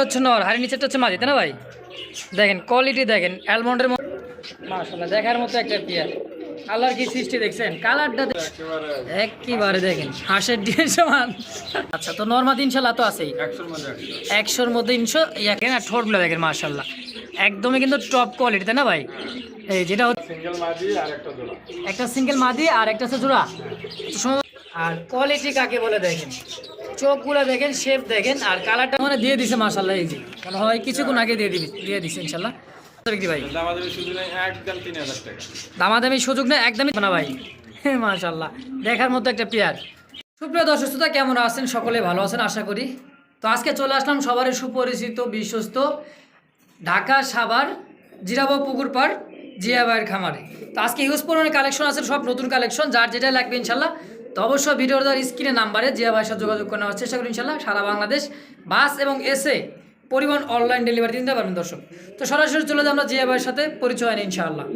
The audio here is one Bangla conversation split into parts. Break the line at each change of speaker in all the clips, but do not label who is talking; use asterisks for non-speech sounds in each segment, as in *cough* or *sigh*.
উপরটা হচ্ছে নর হাড়ি নিচেরটা হচ্ছে মাঝি তাই না ভাই? দেখেন কোয়ালিটি দেখেন অ্যালমন্ডের মতো মাশাল্লাহ দেখার মতো একটা পেয়ার কালার কি সৃষ্টি দেখছেন? কালারটা একেবারে দেখেন হাঁসের ডিমের সমান। আচ্ছা তো নর্মাদি ইনশাল্লাহ তো আছেই। একশোর মধ্যে ইনশো আর ঠোঁটগুলো দেখেন মাশাল্লাহ একদমই কিন্তু টপ কোয়ালিটি তাই না ভাই? এই যেটা হচ্ছে
একটা
সিঙ্গেল মাদি আর একটা হচ্ছে জোড়া। আর কোয়ালিটি কাকে বলে দেখেন? চোখগুলো দেখেন শেপ দেখেন আর কালারটা মানে দিয়ে দিছে মাশাল্লাহ এই যে। মানে হয় কিছুক্ষণ আগে দিয়ে দিবি দিয়ে দিছে ইনশাল্লাহ ভাই?
দামাদামি শুধু নেই একদম তিন হাজার টাকা।
দামাদামি সুযোগ নেই একদমই না ভাই। মাশাল্লাহ দেখার মতো একটা পেয়ার সুপ্রিয় দর্শক শ্রোতা কেমন আছেন? সকলে ভালো আছেন আশা করি। তো আজকে চলে আসলাম সবারই সুপরিচিত বিশ্বস্ত ঢাকা সাভার জিরাবা পুকুর পাড় জিয়া ভাইয়ের খামারে। তো আজকে ইউজ পরিমাণে কালেকশন আছে সব নতুন কালেকশন যার যেটা লাগবে ইনশাল্লাহ তো অবশ্যই ভিডিওর দেওয়ার স্ক্রিনে নাম্বারে জিয়া ভাইয়ের সাথে যোগাযোগ করে নেওয়ার চেষ্টা করি ইনশাল্লাহ, সারা বাংলাদেশ বাস এবং এসে পরিবহন অনলাইন ডেলিভারি দিতে পারবেন দর্শক। তো সরাসরি চলে যাই আমরা জিয়া ভাইয়ের সাথে, পরিচয় হয় ইনশাআল্লাহ।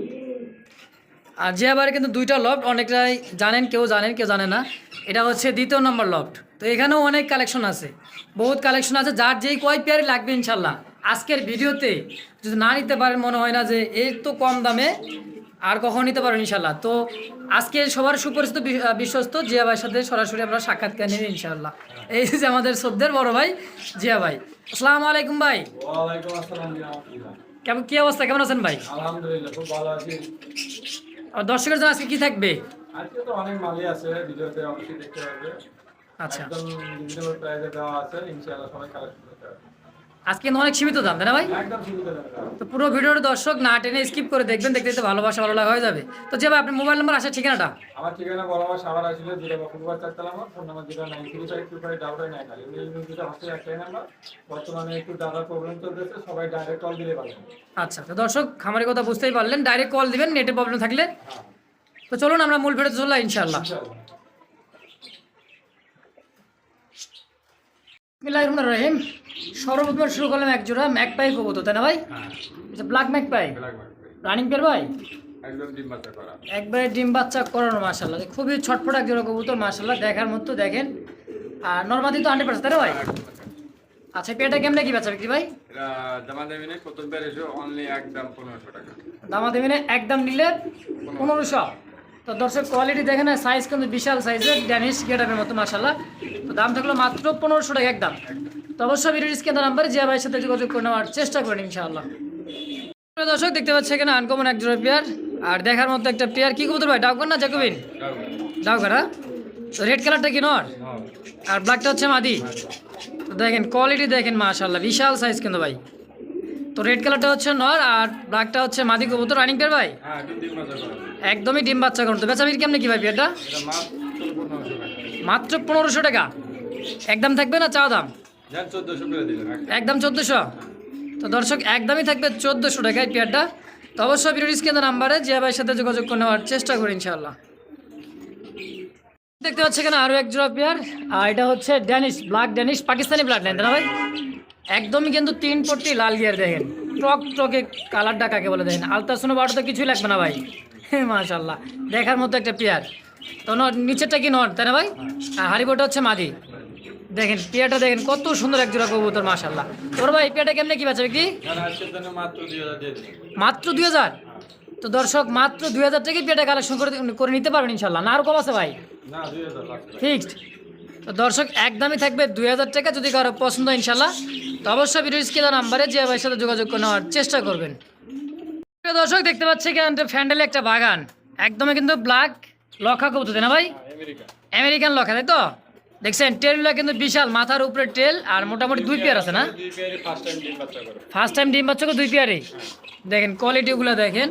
আর জিয়া ভাইয়ের কিন্তু দুইটা লফট অনেকটাই জানেন, কেউ জানেন, কেউ জানে না। এটা হচ্ছে দ্বিতীয় নম্বর লফট তো এখানেও অনেক কালেকশন আছে। বহুত কালেকশন আছে, যার যেই কয় পেয়ারই লাগবে ইনশাল্লাহ আজকের ভিডিওতে যদি না নিতে পারেন, মনে হয় না যে এর তো কম দামে আর কখনো নিতে পারেন ইনশাল্লাহ তো আজকে সবার সুপরিচিত বিশ্বস্ত জিয়া ভাইয়ের সাথে সরাসরি আমরা সাক্ষাৎকার নিই ইনশাল্লাহ এই যে আমাদের শ্রদ্ধের বড় ভাই জিয়া ভাই। আসসালামু আলাইকুম ভাই। কেমন কি অবস্থা? কেমন আছেন ভাই?
আলহামদুলিল্লাহ খুব ভালো আছি।
আর দর্শকের জন্য আজকে কি থাকবে?
আজকে তো অনেক মালই আছে ভিডিওতে অবশ্যই দেখতে পারবে
আচ্ছা।
একদম রিজনেবল প্রাইসে দেওয়া আছে ইনশাআল্লাহ সবাই কালেক্ট করতে পারবে।
আজকে কিন্তু অনেক সীমিত দাম তাই না ভাই? তো পুরো ভিডিওর দর্শক না টেনে স্কিপ করে দেখবেন দেখতে দেখতে ভালোবাসা ভালো লাগা হয়ে যাবে। তো যে ভাই আপনার মোবাইল নাম্বার আসার ঠিকানাটা?
আমার ঠিকানা বরাবর সাবার আসলে চারতলা আমার phone number nine three five two five nine খালি দুটো হচ্ছে একটাই নাম্বার বর্তমানে একটু ডাটার প্রবলেম চলতেছে সবাই ডাইরেক্ট কল দিলে পারবেন
আচ্ছা তো দর্শক খামারের কথা বুঝতেই পারলেন ডাইরেক্ট কল দিবেন নেটে প্রবলেম থাকলে।
হ্যাঁ।
তো চলুন আমরা মূল ভিডিওতে চললাম ইনশাআল্লাহ। রহিম সর্বপ্রথম শুরু করলাম এক জোড়া ম্যাকপাই কবুতর তাই না ভাই? আচ্ছা black magpie?
Black black
running pair ভাই? একবারে ডিম বাচ্চা করানো মাশাল্লাহ খুবই ছটফট এক জোড়া কবুতর মাশাল্লাহ দেখার মতো দেখেন। আর নর্মাদি তো হান্ড্রেড পার্সেন্ট তাই না ভাই? আচ্ছা পেয়ারটা কেমনে কি বাচ্চা বিক্রি ভাই?
দামা
দেবেন একদম নিলে পনেরোশো। তো দর্শক কোয়ালিটি দেখেন সাইজ কিন্তু বিশাল সাইজের ড্যানিশ গেটারের মতো মাসাল্লাহ তো দাম থাকল মাত্র পনেরোশো টাকা একদম। তো অবশ্যই ভিডিও স্ক্যান নাম্বারে জিয়া ভাইয়ের সাথে যোগাযোগ করে নেওয়ার চেষ্টা করেন, ইনশাআল্লাহ। দর্শক, দেখতে পাচ্ছি এখানে আনকমন এক জোড়া পেয়ার আর দেখার মতো একটা পেয়ার কি কবুতর ভাই? ডাউকার না জ্যাকোবিন? ডাউকার হ্যাঁ? তো রেড কালারটা কি নর? আর ব্ল্যাকটা হচ্ছে মাদি। তো দেখেন কোয়ালিটি দেখেন মাশাল্লাহ বিশাল সাইজ কিন্তু ভাই। তো রেড কালারটা হচ্ছে নর আর ব্ল্যাকটা হচ্ছে মাদি কবুতর। রানিং পেয়ার ভাই?
হ্যাঁ
একদমই ডিম বাচ্চা করুন তো বেচা বিক্রি কেমনি কি ভাই পেয়ারটা
মাত্র পনেরোশো টাকা।
একদম থাকবে না চাও দাম? একদম চোদ্দোশো? তো দর্শক একদমই থাকবে চোদ্দোশো টাকায় পেয়ারটা তো অবশ্যই ভিডিও স্ক্রিন নাম্বারে জিয়া ভাইয়ের সাথে যোগাযোগ করে নেওয়ার চেষ্টা করি ইনশাল্লাহ দেখতে পাচ্ছি এখানে আরও এক জোড়া পেয়ার আর এটা হচ্ছে Danish black Danish Pakistani blood line না ভাই? একদমই কিন্তু তিন পট্টি লাল গিয়ার দেখেন। টক টকে কালারটা কাকে বলে দেখেন? আলতাসোনো বারো তো কিছুই লাগবে না ভাই। মাশাল্লাহ দেখার মতো একটা পেয়ার। তো নিচেরটা কি নর? তাই না ভাই? আর হারিবোটা হচ্ছে মাদি। দেখেন পেয়ারটা দেখেন কত সুন্দর এক জোড়া কবুতর মাশাল্লাহ তোর ভাই পেয়ারটা কেমনে কি বাঁচাবে কি
মাত্র দুই হাজার।
তো দর্শক মাত্র দুই হাজার টাকায় পেয়ারটা কালেকশন করে করে নিতে পারবেন ইনশাল্লাহ না আর কম আছে ভাই? ফিক্সড তো দর্শক, একদমই থাকবে দুই হাজার টাকা যদি কারও পছন্দ ইনশাল্লাহ তো অবশ্যই ভিডিও স্ক্রিন নাম্বারে যে ভাইয়ের সাথে যোগাযোগ নেওয়ার চেষ্টা করবেন। দর্শক, দেখতে পাচ্ছি এখানে ফ্যান্ডেলে একটা বাগান। একদমই কিন্তু ব্ল্যাক কবুতর, তাই না ভাই? আমেরিকান লক্ষা তাই তো? দেখছেন, টেলগুলো কিন্তু বিশাল, মাথার উপরে টেল আর মোটামুটি দুই পেয়ার আছে না?
ফার্স্ট টাইম ডিম বাচ্চা
দুই পেয়ারে দেখেন কোয়ালিটিগুলো দেখেন।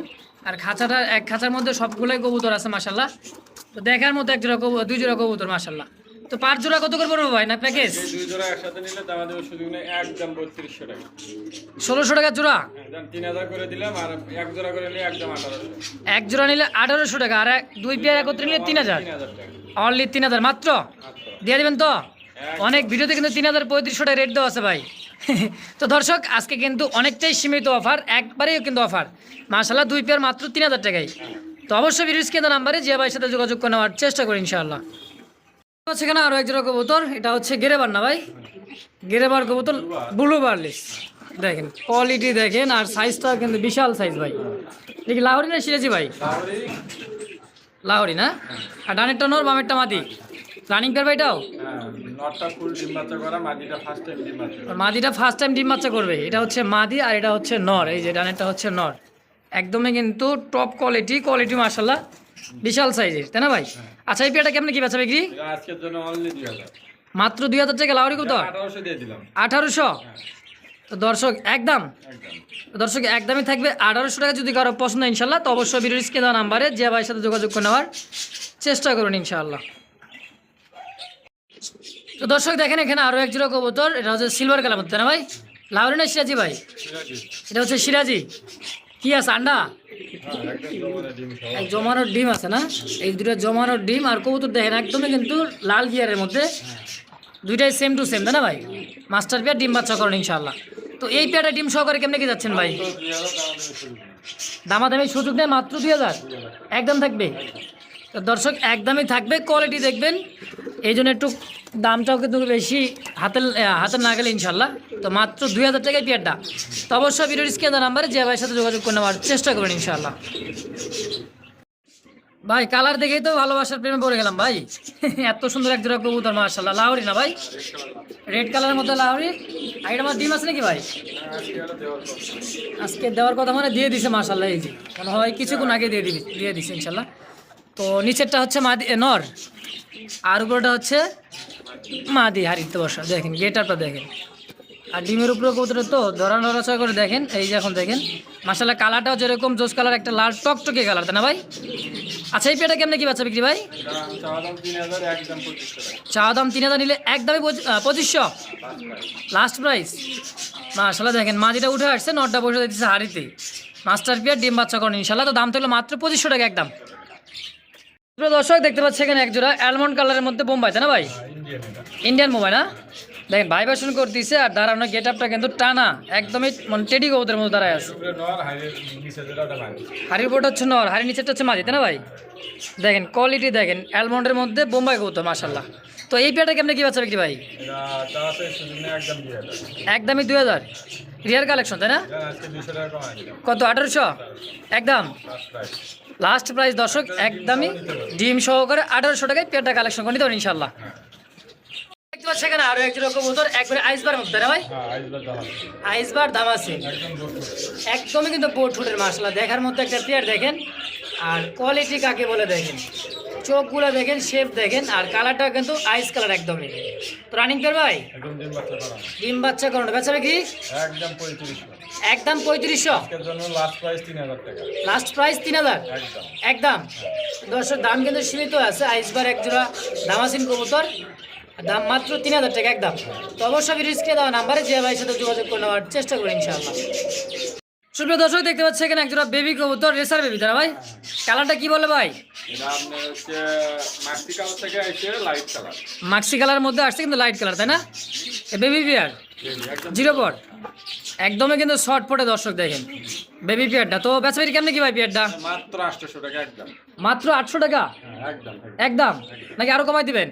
আর খাঁচাটা, এক খাঁচার মধ্যে সবগুলোই কবুতর আছে মাসাল্লাহ তো দেখার মতো এক জোড়া কবুতর দুই জোড়া কবুতর মাসাল্লাহ তো পাঁচ জোড়া কত করে পড়ব ভাই? না প্যাকেজ
দুই জোড়া একসাথে নিলে দামা দেবো নেই একদম বত্রিশশো টাকা।
ষোলোশো টাকা জোড়া?
হ্যাঁ, তিন হাজার করে দিলাম আর এক জোড়া করে নিলে একদম আঠারোশো।
এক জোড়া নিলে আঠারোশো টাকা আর এক- দুই পেয়ার একত্রে নিলে তিন হাজার। অনলি তিন হাজার মাত্র?
মাত্র।
দিয়ে দেবেন তো? অনেক ভিডিওতে কিন্তু তিন হাজার পঁয়ত্রিশশো টাকা রেট দেওয়া আছে ভাই। *laughs* তো দর্শক আজকে কিন্তু অনেকটাই সীমিত অফার একবারেই কিন্তু অফার মাসাল্লাহ দুই পেয়ার মাত্র তিন হাজার টাকায়। তো অবশ্যই ভিডিও স্ক্রিনের নাম্বারে জিয়া ভাইয়ের সাথে যোগাযোগ করে নেওয়ার চেষ্টা করি ইনশাআল্লাহ। হচ্ছে এখানে আরও এক জোড়া কবুতর, এটা হচ্ছে গেরেবার না ভাই। গেরেবার কবুতর, ব্লু বার্লিস। দেখেন কোয়ালিটি দেখেন, আর সাইজটা কিন্তু বিশাল সাইজ ভাই। দেখি, লাহোরি না সিরাজি ভাই? লাহোরি না? আর ডানেরটা নর, বামেরটা মাদি? রানিং পেয়ার
বাচ্চা করা মাদিটা ফার্স্ট টাইম ডিম বাচ্চা
করবে। এটা হচ্ছে মাদি আর এটা হচ্ছে নর, এই যে ডানেরটা হচ্ছে নর। একদমই কিন্তু টপ কোয়ালিটি কোয়ালিটি মার্শাল্লাহ বিশাল সাইজের তাই না ভাই? আচ্ছা এই পেয়ারটা কেমন কি বেচা বিক্রি?
আজকের জন্য অনলি দুই হাজার।
মাত্র দুই হাজার টাকা লাউরি কত
আঠারোশো দিয়ে দিলাম।
আঠারোশো? তো দর্শক একদম? দর্শক একদমই থাকবে আঠারোশো টাকা যদি কারও পছন্দ হয় ইনশাল্লাহ তো অবশ্যই ভিডিও স্ক্রিনে দেওয়া নাম্বারে যে ভাইয়ের সাথে যোগাযোগ করে নেওয়ার চেষ্টা করুন ইনশাল্লাহ। তো দর্শক দেখেন এখানে আরও এক জোড়া কবুতর এটা হচ্ছে সিলভার কালার মধ্যে না ভাই? লাউরি না সিরাজি ভাই? এটা হচ্ছে সিরাজি। কি আছে, আন্ডা? এক জমানোর ডিম আছে না? এই দুটো জমানোর ডিম আর কবুতর দেখেন, একদমই কিন্তু লাল গিয়ারের মধ্যে। দুইটাই সেম টু সেম তাই না ভাই? মাস্টার পেয়ার, ডিম বাচ্চা করেন ইনশাল্লাহ তো এই পেয়ারটা ডিম সহকারে কেমনে কি যাচ্ছেন ভাই। দামাদামি সুযোগ নেই, মাত্র দুই হাজার। একদম থাকবে। তো দর্শক, একদমই থাকবে কোয়ালিটি দেখবেন। এই জন্য একটু দামটাও কিন্তু বেশি হাতের আহ, হাতের না গেলে ইনশাল্লাহ তো মাত্র দুই হাজার টাকায় পেয়ারটা তো অবশ্যই ভিডিওর স্ক্যান নাম্বারে যে ভাইয়ের সাথে যোগাযোগ করে নেওয়ার চেষ্টা করবেন ইনশাল্লাহ ভাই কালার দেখেই তো ভালোবাসার প্রেমে পড়ে গেলাম ভাই। এত সুন্দর এক জোড়া কবুতর মার্শাল্লাহ লাহরি না ভাই? রেড কালারের মধ্যে লাহরি। আর এটা আমার ডিম আছে নাকি ভাই?
আজকে দেওয়ার কথা।
মানে দিয়ে দিছে মাশাল্লাহ এই যে। মনে হয় কিছুক্ষণ আগে দিয়ে দিবি দিয়ে দিছে ইনশাল্লাহ তো নিচেরটা হচ্ছে মাদি নর। আর উপরটা হচ্ছে মাদি হারিতে বসা, দেখেন গেটারটা দেখেন। আর ডিমের উপরে কবুতরে তো ধরা নড়াচড়া করে দেখেন, এই যে এখন দেখেন। মাসাল্লাহ কালারটাও যেরকম জোস কালার, একটা লাল টকটকে কালার, তাই না ভাই? আচ্ছা এই পেটা কেমনে কি বাচ্চা বিক্রি ভাই?
চাওয়া দাম তিন হাজার
নিলে একদমই পঁচি- পঁচিশশো। Last price? মাশাল্লাহ দেখেন মাদিটা উঠে আসছে, নটটা বসে দিচ্ছে হাড়িতে। মাস্টার পিয়ার, ডিম বাচ্চা করেন ইনশাল্লাহ তো দাম থাকল মাত্র পঁচিশশো টাকা একদম। দর্শক, দেখতে পাচ্ছি এখানে একজোড়া অ্যালমন্ড কালারের মধ্যে বোম্বাই, তাই না ভাই?
ইন্ডিয়ান
মোবাইল না? দেখেন ভাইব্রেশন করতেছে আর দাঁড়ানো গেট আপটা কিন্তু টানা, একদমই মানে টেডি গৌদের মধ্যে দাঁড়ায় আছে। হারির উপরটা হচ্ছে নর, হাড়ির নিচেরটা হচ্ছে মাঝি, তাই না ভাই? দেখেন কোয়ালিটি দেখেন অ্যালমন্ডের মধ্যে বোম্বাই গৌতম মাশাল্লাহ তো এই পেয়ারটা কেমনে কি বাচ্চা বিক্রি ভাই? একদমই দুই হাজার। রিয়ার কালেকশন তাই না?
দিলাম।
কত আঠারোশো? একদম।
লাস্ট প্রাইস
দর্শক একদমই ডিম সহকারে আঠারোশো টাকায় পেয়ারটা কালেকশন করে নিতে পারেন ইনশাল্লাহ দেখতে পাচ্ছি এখানে আরও একজন কবুতর একবারে আইসবার মধ্যে না ভাই?
হ্যাঁ আইসবার দাম আছে।
একদমই কিন্তু বোট ফুটের দেখার মধ্যে একটা পেয়ার দেখেন। আর কোয়ালিটি কাকে বলে দেখেন? চোখগুলো দেখেন শেপ দেখেন আর কালারটা কিন্তু আইস কালার একদমই তো রানিং পেয়ার ভাই?
ডিম বাচ্চা
করুন। বেচা কি?
একদম পঁয়ত্রিশশো। লাস্ট প্রাইস তিন হাজার একদম।
দর্শক দাম কিন্তু সীমিত আছে। আইসবার এক জোড়া দামাসিন কবুতর। দাম মাত্র তিন হাজার টাকা একদম। তো অবশ্যই রিস্কে দেওয়া নাম্বারে যে ভাইয়ের সাথে যোগাযোগ করে নেওয়ার চেষ্টা করি ইনশাআল্লাহ। সুপ্রিয় দর্শক দেখতে পাচ্ছি এখানে এক জোড়া বেবি কবুতর রেসার বেবি তারা ভাই? কালারটা কি বলে ভাই?
মাক্সি কালার
মধ্যে আসছে কিন্তু লাইট কালার তাই না? বেবি পেয়ার জিরো পট একদমই কিন্তু শর্ট পটে দর্শক দেখেন। বেবি পেয়ারটা তো বেচাবেরি কেমনে কি ভাই পিয়ারটা
মাত্র আটশোশো টাকা একদম।
মাত্র আটশো টাকা?
হ্যাঁ একদম।
একদম? নাকি আরও কমাই দিবেন?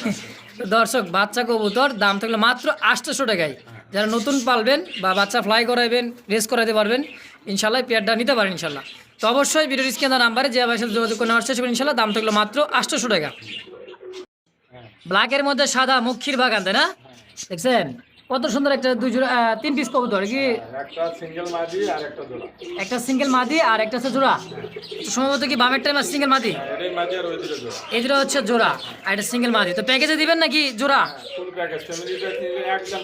*laughs* দর্শক বাচ্চা কবুতর দাম থাকলে মাত্র আটশোশো টাকায়। যারা নতুন পালবেন বা বাচ্চা ফ্লাই করাইবেন রেস করাতে পারবেন ইনশাল্লাহ পেয়ারটা নিতে পারেন ইনশাল্লাহ। তো অবশ্যই ভিডিও স্ক্যানার নাম্বারে যে ভাইয়ের সাথে যোগাযোগ করে নেওয়ার চেষ্টা করবেন ইনশাল্লাহ দাম থাকল মাত্র আটশোশো টাকা। ব্ল্যাকের মধ্যে সাদা মুখির বাগান তাই না? দেখছেন? কত সুন্দর একটা দুই জোড়া তিন পিস কবুতর কি?
একটা সিঙ্গেল মাদি আর একটা জোড়া।
একটা সিঙ্গেল মাদি আর একটা হচ্ছে জোড়া। সম্ভবত কি বামের টাইম আর সিঙ্গেল মাদি?
জোড়া।
এই দুটো হচ্ছে জোড়া আর একটা সিঙ্গেল মাদি। তো প্যাকেজে দিবেন নাকি জোড়া?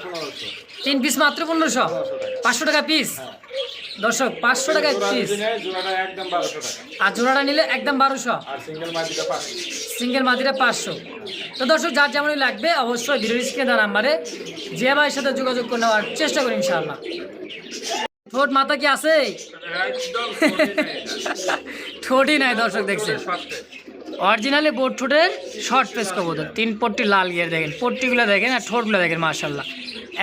পনেরোশো।
তিন পিস মাত্র পনেরোশো? পাঁচশো টাকা পিস দর্শক, পাঁচশো টাকা
বারোশো
আর জোড়াটা নিলে একদম বারোশো।
সিঙ্গেল মাদিটা পাঁচশো।
তো দর্শক, যার যেমনই লাগবে, অবশ্যই ভিডিও স্ক্রিনে নাম্বারে যে ভাইয়ের সাথে যোগাযোগ করে নেওয়ার চেষ্টা করি ইনশাআল্লাহ। ঠোঁট মাথা কি আছে? ঠোঁটই নাই দর্শক, দেখছেন। অরিজিনালি বোট ঠোঁটের শর্ট পেস কবুতর। তিন পট্টি লাল গিয়ে দেখেন। পট্টিগুলো দেখেন আর ঠোঁটগুলো দেখেন মার্শাল্লাহ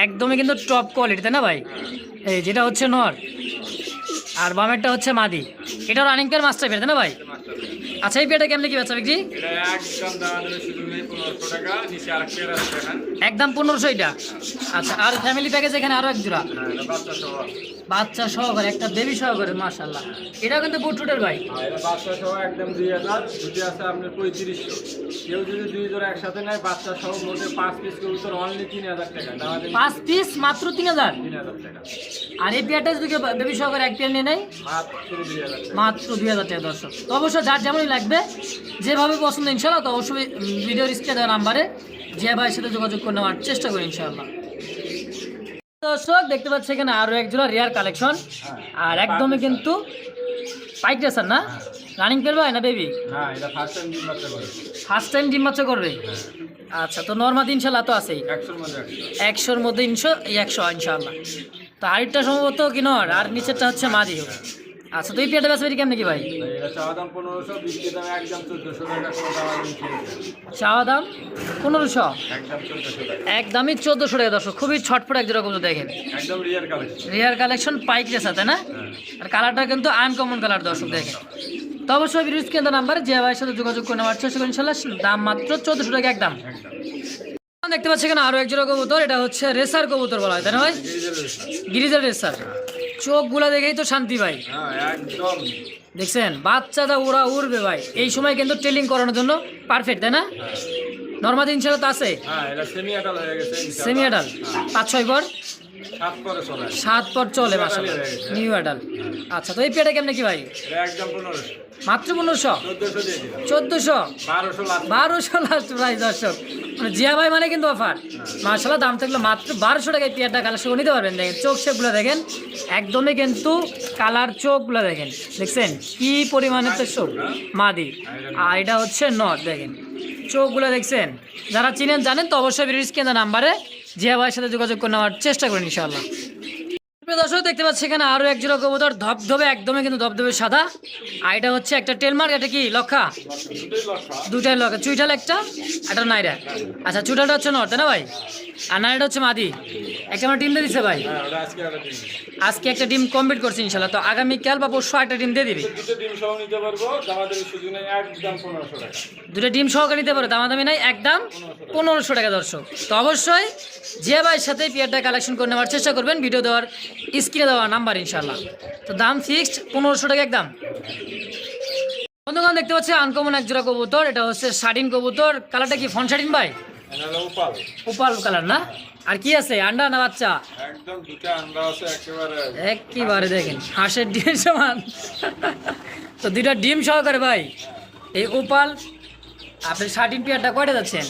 একদমই কিন্তু টপ কোয়ালিটি তাই না ভাই? এই যেটা হচ্ছে নর। আর বামেরটা হচ্ছে মাদি। এটা রানিং পেয়ার মাস্টার পেয়ার তাই না ভাই? আচ্ছা এই পেয়ারটা কেমনি কি বেচা বিক্রি?
একদম পনেরোশো
এটা আচ্ছা আর ফ্যামিলি প্যাকেজ এখানে আরও এক জোড়া?
হ্যাঁ বাচ্চা
সহকারে। একটা বেবি সহকারে মাশাল্লাহ এটাও কিন্তু বুটফুটের ভাই।
বাচ্চা সহ একদম দুই হাজার দুটি আছে আপনার পঁয়ত্রিশশো। কেউ যদি দুই জোড়া একসাথে নেয় বাচ্চা সহ মোটে পাঁচ পিস কবুতর অনলি তিন হাজার টাকা।
পাঁচ পিস মাত্র তিন হাজার?
তিন হাজার টাকা।
আর এই পেয়ারটা যদি বেবি সহকারে এক পেয়ার নিয়ে নেয়?
মাত্র দুই হাজার টাকা।
দর্শক। তো যার যেমনই লাগবে যেভাবে পছন্দ ইনশাল্লাহ তো অবশ্যই ভিডিওর স্ক্রিনে দেওয়া নাম্বারে যে ভাইয়ের সাথে যোগাযোগ করে নেওয়ার চেষ্টা করি ইনশাল্লাহ দর্শক দেখতে পাচ্ছি এখানে আরও একজোড়া রেয়ার কালেকশন। আর একদমই কিন্তু পাইক স্যার না? রানিং পেরবে না বেবি
ফার্স্ট টাইম
ডিম বাচ্চা করবে? আচ্ছা তো নর্মাল ইনশাল্লাহ তো আছেই।
একশোর মধ্যে
ইনশো এই একশো ইনশাল্লাহ তো আরেকটা সম্ভবত কি নর আর নিচেরটা হচ্ছে মাদি। আচ্ছা তুই পেয়ারটা বেচা কেমন কি ভাই?
চাওয়া দাম পনেরোশো বিক্রি দাম একদম চোদ্দোশো টাকা
চাওয়া দাম পনেরোশো? একদমই চোদ্দোশো টাকা দর্শক খুবই ছটফট এক জোড়া কিন্তু দেখেন।
একদম রিয়ার কালেকশন
রেয়ার কালেকশন পাইক রেসা তাই না? আর কালারটা কিন্তু আনকমন কালার দর্শক দেখেন। তো অবশ্যই বিরুজ কেন্দ্র নাম্বারে যে ভাইয়ের সাথে যোগাযোগ করে নেওয়ার চেষ্টা করেন ইনশাল্লাহ দাম মাত্র চোদ্দোশো টাকা একদম।
একদম।
দেখতে পাচ্ছি এখানে আরও এক জোড়া কবুতর এটা হচ্ছে রেসার কবুতর বলা হয় তাই না ভাই? গিরিজার রেসার। চোখগুলা দেখেই তো শান্তি ভাই।
হ্যাঁ একদম।
দেখছেন? বাচ্চাটা ওরা উড়বে ভাই। এই সময় কিন্তু ট্রেলিং করানোর জন্য পারফেক্ট তাই না? নর্মাল ইনশাল্লাহ তো আছে।
হ্যাঁ সেমি হয়ে
অ্যাডাল পাঁচ ছয় পর?
সাত
পর চলে।
হয়ে গেছে।
নিউ অ্যাডাল আচ্ছা তো এই পেটা কেমনে কি ভাই?
একদম
মাত্র পনেরোশো?
চোদ্দোশো? বারোশো লাস্ট
প্রাইস দর্শক। মানে জিয়া ভাই মানে কিন্তু অফার মার্শাল্লাহ দাম থাকলে মাত্র বারোশো টাকায় পেয়ারটা কালার নিতে পারবেন। দেখেন চোখ শেপগুলো দেখেন। একদমই কিন্তু কালার চোখগুলো দেখেন। দেখছেন? কি পরিমাণে তো চোখ মাদি। আর এটা হচ্ছে নট দেখেন। চোখগুলো দেখছেন? যারা চিনেন জানেন তো অবশ্যই বিরিজ কেন্দ্র নাম্বারে জিয়া ভাইয়ের সাথে যোগাযোগ করে নেওয়ার চেষ্টা করেন ইনশাল্লাহ প্রিয় দর্শক দেখতে পাচ্ছি এখানে আরও এক জোড়া কবুতর ধবধবে একদমই কিন্তু ধবধবে সাদা। আর এটা হচ্ছে একটা টেলমার্ক এটা কি লক্ষা?
দুটোই লক্ষা
চুইটাল একটা একটা নাইরা। আচ্ছা চুইটালটা হচ্ছে নর তাই না ভাই? আর নাইরাটা হচ্ছে মাদি। একটা আমার টিম দিয়ে দিচ্ছে ভাই।
আজকে একটা ডিম
কমপ্লিট করছি ইনশাল্লাহ তো আগামীকাল বা পরশু একটা টিম দিয়ে দিবি।
দুটো ডিম
সহকারে নিতে পারো দামাদামি নাই একদম পনেরোশো টাকা। দর্শক। তো অবশ্যই যে ভাইয়ের সাথে পিয়ারটা কালেকশন করে নেওয়ার চেষ্টা করবেন ভিডিও দেওয়ার স্ক্রিনে দেওয়া নাম্বার ইনশাল্লাহ তো দাম ফিক্সড পনেরোশো টাকা একদম। বন্ধুগণ দেখতে পাচ্ছি আনকমন এক জোড়া কবুতর এটা হচ্ছে শাড়িন কবুতর। কালারটা কি ফন শাটিন ভাই?
উপাল।
কালার না? আর কি আছে আন্ডা না বাচ্চা?
একেবারে।
দেখেন হাঁসের ডিম সমান। তো দুইটা ডিম সহকারে ভাই এই উপাল আপনি শার্টিন পেয়ারটা কয়টা যাচ্ছেন?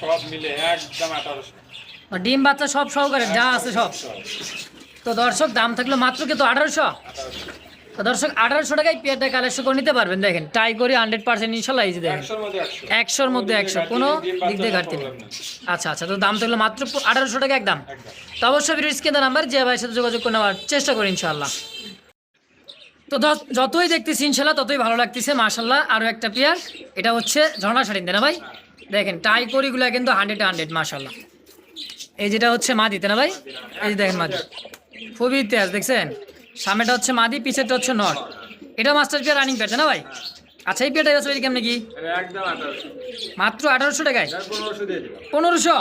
সব মিলে একদম আঠারোশো।
ডিম বাচ্চা সব সহকারে যা আছে সব। তো দর্শক দাম থাকল মাত্র কিন্তু আঠারোশো। তো দর্শক আঠারোশো টাকায় পেয়ারটা কালেকশন করে নিতে পারবেন দেখেন। ট্রাই করে হান্ড্রেড পার্সেন্ট ইনশাল্লাহ এই যে দেখেন।
একশোর মধ্যে একশো।
কোনো দিক দিয়ে ঘাটতি নেই। আচ্ছা আচ্ছা তো দাম থাকল মাত্র আঠারোশো টাকা একদম। তো অবশ্যই ভিডিও স্ক্রিনে নাম্বার যে ভাইয়ের সাথে যোগাযোগ করে নেওয়ার চেষ্টা করি ইনশাল্লাহ। তো যতই দেখতেছি ইনশাল্লাহ ততই ভালো লাগতেছে মাশাল্লাহ। আরও একটা পেয়ার এটা হচ্ছে ঝর্ণা শাড়ি না ভাই? দেখেন টাই করিগুলো কিন্তু হান্ড্রেড হান্ড্রেড মাশাল্লাহ। এই যেটা হচ্ছে মাদি, তাই না ভাই? এই যে দেখেন মাদি। খুবই ইতিহাস, দেখছেন? সামনেটা হচ্ছে মাদি, পিছেরটা হচ্ছে নট। এটা মাস্টার পেয়ার রানিং তাই না ভাই? আচ্ছা এই পেয়ারটা আছে কেমন কি? মাত্র আঠারোশো টাকায়?
পনেরোশো?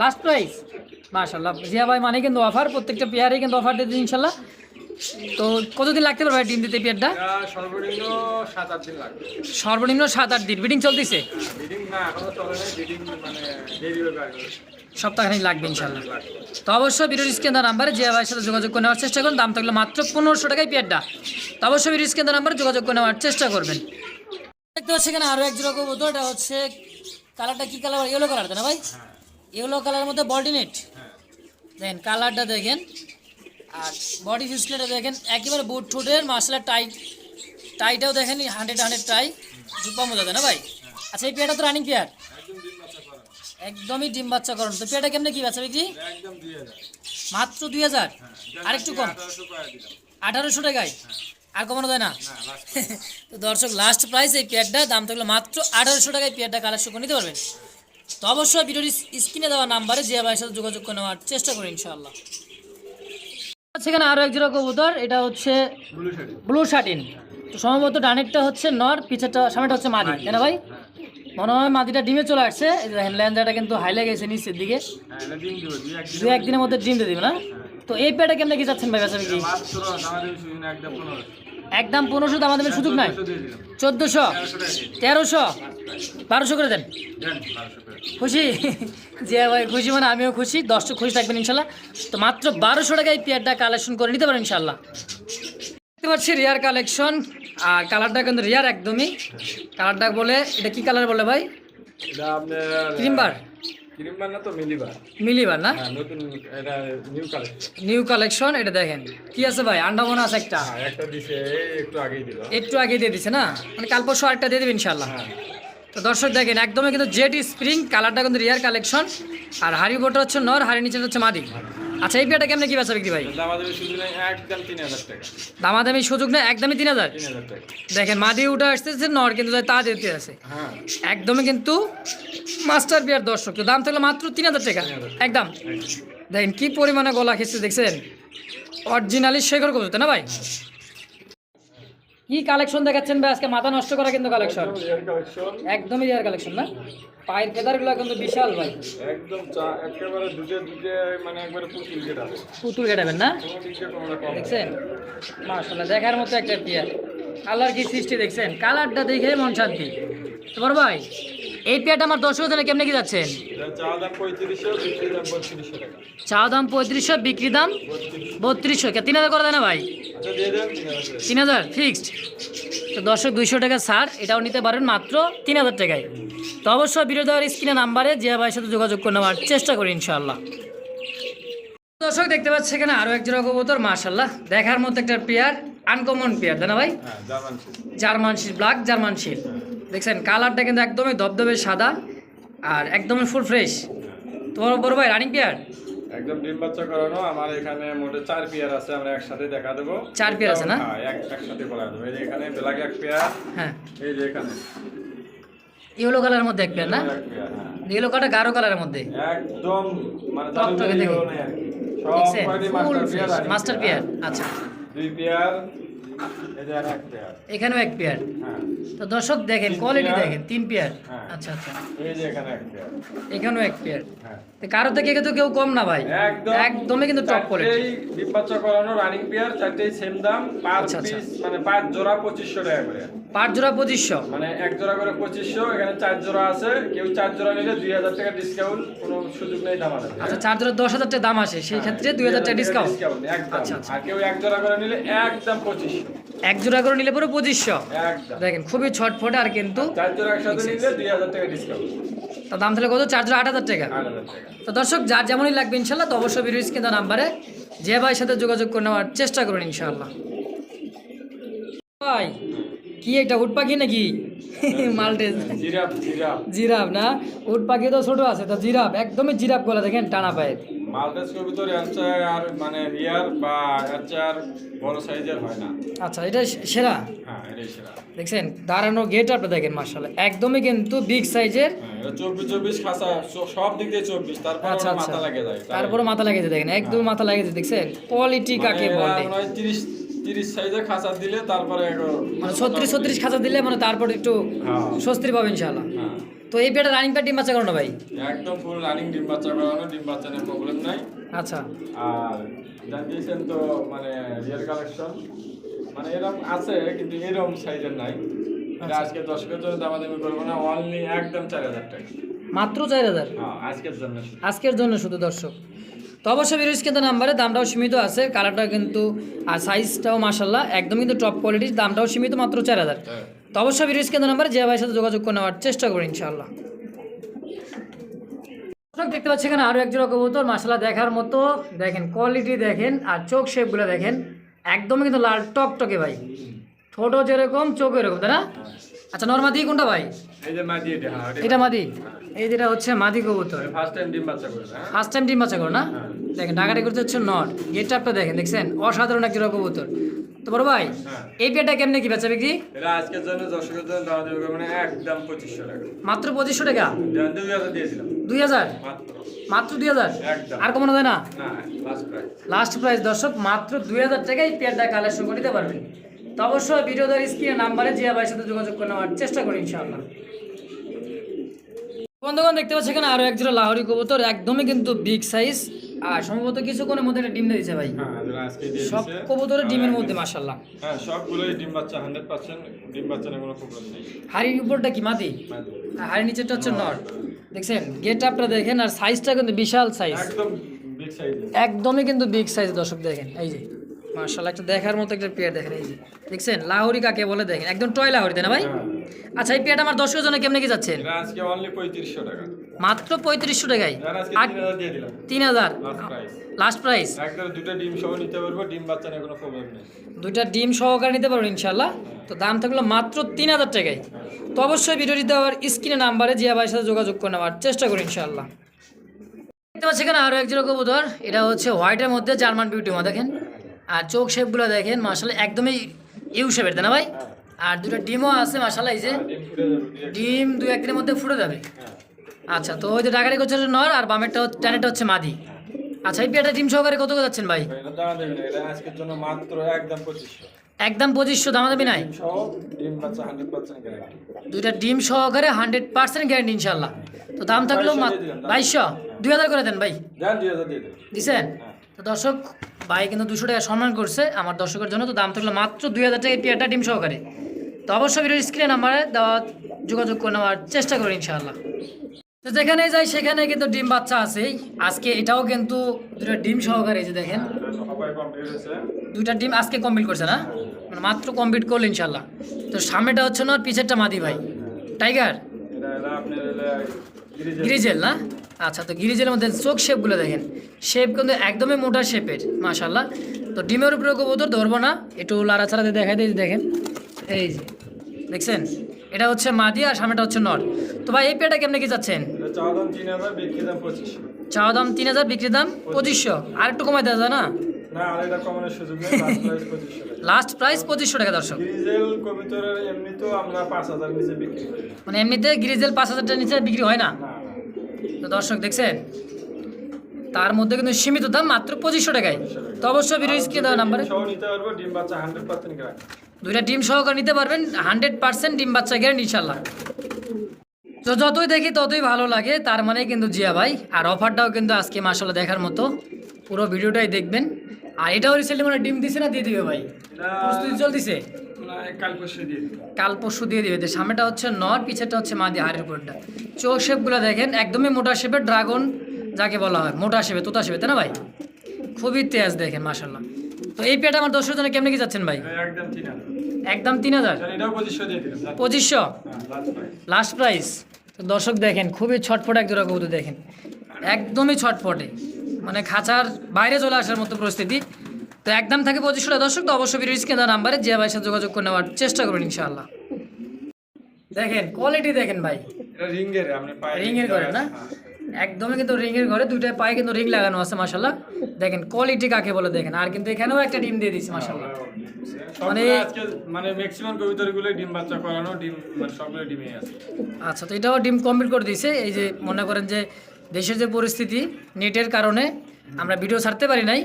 লাস্ট প্রাইস
মাশাল্লাহ জিয়া ভাই মানে কিন্তু অফার প্রত্যেকটা পেয়ারে কিন্তু অফার দিতে ইনশাল্লাহ তো কতদিন লাগতে পারবে ভাই ডিম দিতে পেয়ারটা?
সর্বনিম্ন সাত আট দিন
বিডিং চলতেছে?
বিডিং বিডিং
সপ্তাহখানিক লাগবে ইনশাল্লাহ তো অবশ্যই ভিডিওর স্ক্রিন নাম্বারে জিয়া ভাইয়ের সাথে যোগাযোগ করে নেওয়ার চেষ্টা করুন, দাম থাকলে মাত্র পনেরোশো টাকায় পেয়ারটা। তো অবশ্যই ভিডিও স্ক্রিন নাম্বারে যোগাযোগ করে নেওয়ার চেষ্টা করবেন। দেখতে পাচ্ছি এখানে আরও এক জোড়া এটা হচ্ছে কালারটা কী কালার? ইয়েলো কালার না ভাই? ইয়েলো কালারের মধ্যে বডিনেট দেখেন, কালারটা দেখেন, আর বডি ডিসপ্লেটা দেখেন, একেবারে বুট ঠোঁটের মাসলা টাইট টাইটাও দেখেন, হান্ড্রেড হান্ড্রেড টাই, জুব্বা মজা না ভাই? আচ্ছা এই পেয়ারটা তো রানিং পেয়ার একদমই ডিম বাচ্চা করুন তো পেয়ারটা কেমনে কি বাচ্চা বিক্রি?
একদম দুই হাজার।
আর একটু কম।
আঠারোশো
টাকায়? আর কমানো যায় না? *laughs* তো দর্শক লাস্ট প্রাইস এই পেয়ারটা দাম থাকল মাত্র আঠারোশো টাকায় পেয়ারটা কালেকশন করে নিতে পারবেন। তো অবশ্যই ভিডিওর স্ক্রিনে দেওয়া নাম্বারে জিয়া ভাইয়ের সাথে যোগাযোগ করে নেওয়ার চেষ্টা করি ইনশাআল্লাহ। সেখানে আরও এক জোড়া কবুতর এটা হচ্ছে
ব্লু
শার্টিন। তো সম্ভবত ডানেরটা হচ্ছে নর পিছেরটা সামনেটা হচ্ছে মাদি। তাই না ভাই? মনে হয় মাটিটা ডিমে চলে আসছে। ল্যান্ডারটা কিন্তু হাইলে গেছে নিচের দিকে। দু একদিনের মধ্যে ডিম দিয়ে দিবে না? তো এই পেয়ারটা কেমনে কি যাচ্ছেন ভাই বেচা
একদম পনেরো
একদম পনেরোশো দাম আমাদের সুযোগ নাই। চোদ্দোশো, তেরোশো, বারোশো করে দেন। খুশি? যে ভাই খুশি মানে আমিও খুশি, দশটা খুশি থাকবেন ইনশাল্লাহ। তো মাত্র বারোশো টাকায় পেয়ারটা কালেকশন করে নিতে পারেন ইনশাল্লাহ। দেখতে পাচ্ছি রিয়ার কালেকশন আর কালারটা কিন্তু রিয়ার একদমই। কালারটা বলে এটা কি কালার বলে ভাই?
এটা আপনার
ক্রিমবার?
ক্রিমবার না তো মিলিবার?
মিলিবার না?
হ্যাঁ নতুন এটা নিউ কালেকশন
নিউ কালেকশন এটা দেখেন। কি আছে ভাই? আন্ডামন আছে একটা।
হ্যাঁ একটা দিছে একটু আগেই দিল।
একটু আগে দিয়ে দিছে না? মানে কাল পরশু আরেকটা দিয়ে দেবে
হ্যাঁ।
তো দর্শক দেখেন একদমই কিন্তু জেড স্প্রিং কালারটা কিন্তু রিয়ার কালেকশন আর হাড়ি বোটা হচ্ছে নর হাড়ি নিচে হচ্ছে মাদি। আচ্ছা এই পেয়ারটা কেমনে কি বেচা বিক্রি ভাই? দামাদামি সুযোগ না একদমই তিন হাজার? দেখেন মাদি উঠে আসতেছে নর কিন্তু তা দিতে আছে।
হ্যাঁ।
একদমই কিন্তু মাস্টার বিয়ার দর্শক। তো দাম থাকল মাত্র তিন হাজার টাকা। একদম। দেখেন কি পরিমাণে গলা খেয়েছে দেখছেন? অরিজিনালি শেখর করতে না ভাই? কি কালেকশন দেখাচ্ছেন ভাই? আজকে মাথা নষ্ট করা কিন্তু কালেকশন একদমই রিয়ার কালেকশন না? পায়ের ফেদারগুলো কিন্তু বিশাল ভাই।
একদম চা একেবারে দুধে দুধে মানে একবারে পুতুল কেটাবে
পুতুল কেটাবেন না। দেখছেন? মাশাআল্লাহ দেখার মতো একটা পেয়ার। কালার কি সৃষ্টি দেখছেন? কালারটা দেখে মন শান্তি। তোমার ভাই এই পেয়ারটা আমার দর্শক জন্য কেমনে কি যাচ্ছেন?
চা দাম পঁয়ত্রিশশো বিক্রি দাম বত্রিশশো
তিন হাজার করে দেয় না ভাই?
আচ্ছা তিন হাজার
ফিক্সড তো দর্শক দুইশো টাকা ছাড় এটাও নিতে পারেন মাত্র তিন হাজার টাকায়। তো অবশ্যই দেওয়ার স্ক্রিনে নাম্বারে যে ভাইয়ের সাথে যোগাযোগ করে নেওয়ার চেষ্টা করি ইনশাআল্লাহ। দর্শক দেখতে পাচ্ছি এখানে আরও এক জোড়া কবুতর মাশাল্লাহ দেখার মতো একটা পেয়ার আনকমন পেয়ার তাই না ভাই?
হ্যাঁ জার্মান
শিল ব্ল্যাক জার্মান শিল দেখছেন কালারটা কিন্তু একদমই ধবধবে সাদা আর একদমই ফুল ফ্রেশ তোমার বড় ভাই রানিং পেয়ার?
একদম ডিম বাচ্চা করানো আমার এখানে মোটে চার পেয়ার আছে আমরা একসাথে দেখা দেবো।
চার পেয়ার আছে না?
হ্যাঁ একসাথে করা দেবো। এই যে এখানে ব্ল্যাক এক পেয়ার
হ্যাঁ।
এই যে এখানে।
ইয়েলো কালারের মধ্যে এক পেয়ার না?
পেয়ার হ্যাঁ।
ইয়েলো কালারটা গাঢ় কালারের মধ্যে?
একদম মানে
দেখছেন full
master pair
master pair আচ্ছা।
দুই পেয়ার এই
এখানেও এক পেয়ার।
হ্যাঁ।
তো দর্শক দেখেন কোয়ালিটি দেখেন তিন পেয়ার।
হ্যাঁ।
আচ্ছা আচ্ছা।
এই
এখানেও এক পেয়ার।
হ্যাঁ।
তো কারও থেকে কিন্তু কেউ কম না ভাই।
একদম।
একদমই কিন্তু টপ কোয়ালিটি
চারটেই ডিম করানো রানিং পেয়ার চারটেই সেম দাম পার
আচ্ছা, আচ্ছা।
পিস মানে পাঁচ জোড়া পঁচিশশো টাকা করে।
পাঁচ জোড়া পঁচিশশো।
মানে এক জোড়া করে পঁচিশশো এখানে চার জোড়া আছে। কেউ চার জোড়া নিলে দুই হাজার টাকা ডিসকাউন্ট কোনো সুযোগ নেই দাম আছে
আচ্ছা চার জোড়া দশ হাজার টাকা দাম আসে সেই ক্ষেত্রে দুই হাজার টাকা ডিসকাউন্ট আচ্ছা, আচ্ছা।
আর কেউ এক জোড়া করে নিলে একদম পঁচিশশো।
এক জোড়া করে নিলে পুরো পঁচিশশো। দেখেন খুবই ছটফটে আর কিন্তু
চার জোড়া একসাথে নিলে দুই হাজার টাকা ডিসকাউন্ট
তার দাম তাহলে কত? চার জোড়া আট হাজার টাকা।
আট হাজার টাকা।
তো দর্শক যার যেমনই লাগবে ইনশাল্লাহ তো অবশ্যই ভিডিও স্ক্রিন নাম্বারে যে ভাইয়ের সাথে যোগাযোগ করে নেওয়ার চেষ্টা করুন ইনশাল্লাহ। ভাই কি এটা উট পাখি নাকি? মাল্টেজ।
জিরাফ
না? উট পাখি তো ছোট আছে তো জিরাফ একদমই জিরাফ গলা দেখেন টানা পায়ের
আর মানে রিয়ার বা আর বড় সাইজের হয় না।
আচ্ছা এটা সেরা?
হ্যাঁ এটাই সেরা।
দেখছেন দাঁড়ানো গেট আপটা দেখেন মার্শাল একদমই কিন্তু বিগ সাইজের
হ্যাঁ চব্বিশ চব্বিশ খাসা সব দিক দিয়ে চব্বিশ তারপর
আচ্ছা আচ্ছা।
মাথা লাগে যায়।
তারপরে মাথা লাগিয়েছে দেখেন একদম মাথা লাগিয়েছে দেখছেন। কোয়ালিটি
মানে
কাকে বলে?
তিরিশ তিরিশ সাইজের খাসা দিলে তারপরে
মানে ছত্রিশ ছত্রিশ খাঁচা দিলে মানে তারপর একটু
হ্যাঁ।
স্বস্তি পাবে ইনশাআল্লাহ।
হ্যাঁ।
তো এই পেটা রানিং প্যাট ডিম বাচ্চা করো না ভাই?
একদম ফুল রানিং ডিম বাচ্চা করানো ডিম বাচ্চা নিয়ে প্রবলেম নাই।
আচ্ছা।
আর তো মানে কালেকশন মানে এরকম আছে কিন্তু এরকম সাইজের নাই।
আচ্ছা।
আজকে জন্য দামাদামি করব না অনলি একদম চার হাজার টাকা।
মাত্র চার হাজার?
হ্যাঁ আজকের জন্য
আজকের জন্য শুধু দর্শক। তো অবশ্যই বিরোজ কিন্তু নাম্বারে দামটাও সীমিত আছে কালারটাও কিন্তু আর সাইজটাও মাসাল্লাহ একদম কিন্তু টপ কোয়ালিটির দামটাও সীমিত মাত্র চার হাজার।
হ্যাঁ।
তো অবশ্যই বিরোজ কেন্দ্র নাম্বারে যে ভাইয়ের সাথে যোগাযোগ করে নেওয়ার চেষ্টা করি ইনশাআল্লাহ। দর্শক দেখতে পাচ্ছি এখানে আরও একজোড়া কবুতর মাসাল্লাহ দেখার মতো। দেখেন কোয়ালিটি দেখেন আর চোখ শেপগুলো দেখেন। একদমই কিন্তু লাল টকটকে ভাই। ছোট যেরকম চোখ এরকম তাই না? আচ্ছা নর্মাদি কোনটা ভাই?
এই যে মাদি এটা হ্যাঁ
এটা মাদি এই যেটা হচ্ছে মাদি কবুতর।
ফার্স্ট টাইম ডিম বাচ্চা করে হ্যাঁ?
ফার্স্ট টাইম ডিম বাচ্চা করো না? দেখেন ডাকাটি করতে হচ্ছে নট গেট আপটা দেখেন দেখছেন? অসাধারণ এক জোড়া কবুতর। তো বড় ভাই
হ্যাঁ।
এই পেয়ারটা কেমনে কি বেচা বিক্রি?
এটা আজকের জন্য দর্শকের জন্য দামাদামি করব না একদম পঁচিশশো টাকা।
মাত্র পঁচিশশো টাকা?
যেমন দুই হাজার দিয়েছিলাম
দুই হাজার?
মাত্র।
মাত্র দুই হাজার?
একদম।
আর কমানো যায় না?
না লাস্ট প্রাইস
লাস্ট প্রাইস দর্শক মাত্র দুই হাজার টাকায় পেয়ারটা কালেকশন করে নিতে পারবেন। তো অবশ্যই ভিডিওদের স্ক্রিনে নাম্বারে জিয়া ভাইয়ের সাথে যোগাযোগ করে নেওয়ার চেষ্টা করি ইনশাআল্লাহ। বন্ধুগণ দেখতে পাচ্ছি এখানে আরও একজোড়া লাহোরি কবুতর একদমই কিন্তু বিগ সাইজ আর সম্ভবত কিছুক্ষণের মধ্যে একটা ডিম দিয়ে দিচ্ছে ভাই।
হ্যাঁ
সব। কবুতরের ডিমের মধ্যে মাসাল্লাহ
হ্যাঁ সবগুলোই ডিম বাচ্চা হান্ড্রেড পার্সেন্ট ডিম বাচ্চা কোনো প্রবলেম নেই।
হাড়ির উপরটা কি মাদি। আর হাড়ির নিচেরটা হচ্ছে নর। দেখছেন গেট আপটা দেখেন আর সাইজটা কিন্তু বিশাল সাইজ
একদম বিগ সাইজের
একদমই কিন্তু বিগ সাইজ দর্শক দেখেন এই যে। মার্শাল একটা দেখার মতো একটা পেয়ার দেখেন এই যে। দেখছেন? লাহোরি কাকে বলে দেখেন? একদম টয় লাহরি তাই না ভাই?
হ্যাঁ।
আচ্ছা এই পেয়ারটা আমার দর্শকের জন্য কেমনে কি যাচ্ছেন?
আজকে অনলি পঁয়ত্রিশশো টাকা।
মাত্র পঁয়ত্রিশশো টাকায়?
তিন হাজার লাস্ট প্রাইস দুটো ডিম সহ নিতে পারব ডিম বাচ্চা কোনো প্রবলেম নেই।
দুইটা ডিম সহকারে নিতে পারবেন ইনশাল্লাহ তো দাম থাকল মাত্র তিন হাজার টাকায়। তো অবশ্যই ভিডিওটি দেওয়ার স্ক্রিনে নাম্বারে জিয়া ভাইয়ের সাথে যোগাযোগ করে নেওয়ার চেষ্টা করি ইনশাল্লাহ দেখতে পাচ্ছি এখানে আরও একজোড়া কবুতর এটা হচ্ছে হোয়াইটের মধ্যে জার্মান বিউটি মা দেখেন। আর চোখ শেপগুলো দেখেন মাসাল্লাহ একদমই ইউ শেপের তাই না ভাই? আর দুটো ডিমও আছে মাসাল্লাহ এই যে
ডিম
দু একদিনের মধ্যে ফুটে যাবে। আচ্ছা তো ওই যে ডাকারি করছে নর আর বামেরটা টানেরটা হচ্ছে মাদি। আচ্ছা এই পেয়ারটা ডিম সহকারে কত করে যাচ্ছেন ভাই?
একদম পঁচিশশো।
দামা দামি নাই? দুইটা ডিম সহকারে হান্ড্রেড পার্সেন্ট গ্যারেন্টি ইনশাল্লাহ তো দাম থাকল
বাইশশো
দুই হাজার করে দেন ভাই। দিছেন?
হ্যাঁ।
তো দর্শক ভাই কিন্তু দুশো টাকা সম্মান করছে আমার দর্শকের জন্য, তো দাম থাকল মাত্র দুই হাজার টাকা পেয়ারটা ডিম সহকারে। তো অবশ্যই ভিডিওর স্ক্রিনে নাম্বারে দেওয়া যোগাযোগ করে নেওয়ার চেষ্টা করি ইনশাআল্লাহ। তো যেখানে যাই সেখানে কিন্তু ডিম বাচ্চা আছেই। আজকে এটাও কিন্তু দুটো ডিম সহকারে যে দেখেন। দুইটা ডিম আজকে কমপ্লিট করছে না? মানে মাত্র কমপ্লিট করল ইনশাল্লাহ তো সামনেটা হচ্ছে না, পিছেরটা মাদি ভাই। Tiger
grizzle.
না? আচ্ছা তো গিরিজেলের মধ্যে চোখ শেপগুলো দেখেন। শেপ কিন্তু একদমই মোটা শেপের মাশাল্লাহ তো ডিমের উপরে কবুতর ধরবো না একটু লাড়াচাড়া দিয়ে দেখাই দিয়ে দেখেন। এই যে দেখছেন? এটা হচ্ছে মাদি আর সামনেটা হচ্ছে নর। তো ভাই এই পেটা কেমনে কি চাচ্ছেন
এটা চাওয়া দাম তিন হাজার বিক্রি দাম পঁচিশশো
চাওয়া দাম তিন হাজার বিক্রি দাম পঁচিশশো। আর একটু কমাই দেওয়া যায় না?
না আর কমানোর সুযোগ নেই লাস্ট প্রাইস পঁচিশশো টাকা।
দর্শক।
গ্রিজেল কবিতরের এমনিতেও আমরা পাঁচ হাজার নিচে বিক্রি করি।
মানে এমনিতে গ্রিজেল পাঁচ হাজার টাকার নিচে বিক্রি হয় না? তো দর্শক দেখছেন? তার মধ্যে কিন্তু সীমিত দাম মাত্র পঁচিশশো টাকায়। তো অবশ্যই ভিডিও স্ক্রিনে দেওয়া নাম্বারে। দুইটা ডিম সহকারে নিতে পারবেন হান্ড্রেড পার্সেন্ট ডিম বাচ্চা গ্যারেন্টি ইনশাল্লাহ তো যতই দেখি ততই ভালো লাগে তার মানে কিন্তু জিয়া ভাই আর অফারটাও কিন্তু আজকে মাসাল্লাহ দেখার মতো। পুরো ভিডিওটাই দেখবেন। আর এটাও রিসেন্টলি মানে ডিম দিছে না দিয়ে দিবে ভাই? প্রস্তুতি চলতেছে
কাল পরশু দিয়ে
দিবে। সামনেটা হচ্ছে নর পিছেরটা হচ্ছে মাদি হাড়ের উপরটা চোখ শেপগুলো দেখেন একদমই মোটা শেপের ড্রাগন যাকে বলা হয়। মোটা শেপে তোতা শেপে তাই না ভাই? খুবই তেজ দেখেন মাসাল্লাহ তো এই পেটা আমার দর্শকের জন্য কেমনে কি যাচ্ছেন ভাই?
একদম তিন হাজার।
একদম তিন হাজার?
পঁচিশশো লাস্ট-
পঁচিশশো?
হ্যাঁ, প্রাইস
তো দর্শক দেখেন খুবই ছটফটে এক জোড়া কবুতর দেখেন। একদমই ছটফটে। মানে খাঁচার বাইরে চলে আসার মতো পরিস্থিতি। তো একদম থাকে পঁচিশশোটা দর্শক তো অবশ্যই ভিডিও স্ক্রিনে নাম্বারে যে ভাইয়ের সাথে যোগাযোগ করে নেওয়ার চেষ্টা করবেন ইনশাআল্লাহ। দেখেন কোয়ালিটি দেখেন ভাই।
এটা রিঙ্গের আপনি পায়ে
রিং এর ঘরে না? একদমই কিন্তু রিং এর ঘরে দুইটা পায়ে কিন্তু রিং লাগানো আছে মাশাল্লাহ দেখেন কোয়ালিটি কাকে বলে দেখেন? আর কিন্তু এখানেও একটা ডিম দিয়ে দিয়েছে মাশাল্লাহ
মানে
মানে-
মানে ম্যাক্সিমাম কবিতরগুলো ডিম বাচ্চা করানো ডিম মানে সবগুলো ডিমে আছে।
আচ্ছা তো এটাও ডিম কমপ্লিট করে দিয়েছে। এই যে মনে করেন যে দেশের যে পরিস্থিতি নেটের কারণে আমরা ভিডিও ছাড়তে পারি নাই।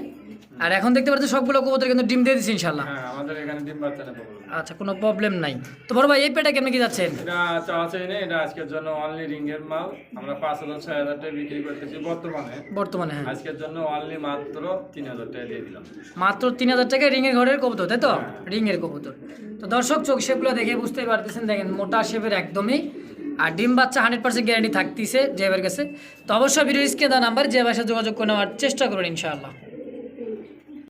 আর এখন দেখতে পাচ্ছি সবগুলো কবুতর কিন্তু ডিম দিয়ে দিচ্ছে ইনশাল্লাহ
হ্যাঁ আমাদের এখানে ডিম বাচ্চা প্রবলেম
আচ্ছা কোনো প্রবলেম নাই। তো বড় ভাই এই পেটা কেমনি কি যাচ্ছেন?
এটা চাওয়া না এটা আজকের জন্য অনলি রিঙ্গের মাল। আমরা পাঁচ হাজার ছয় হাজার টাকা বিক্রি করতেছি বর্তমানে।
বর্তমানে হ্যাঁ।
আজকের জন্য অনলি মাত্র তিন হাজার টাকা দিয়ে দিলাম।
মাত্র তিন হাজার টাকায় রিংয়ের ঘরের কবুতর তাই তো? রিংয়ের কবুতর। তো দর্শক চোখ শেপগুলো দেখে বুঝতেই পারতেছেন দেখেন মোটা শেপের একদমই আর ডিম বাচ্চা হান্ড্রেড পার্সেন্ট গ্যারান্টি থাকতেছে জেবের কাছে। তো অবশ্যই ভিডিও স্ক্রিনে দেওয়া নাম্বার যে ভাষায় যোগাযোগ করে নেওয়ার চেষ্টা করুন ইনশাআল্লাহ।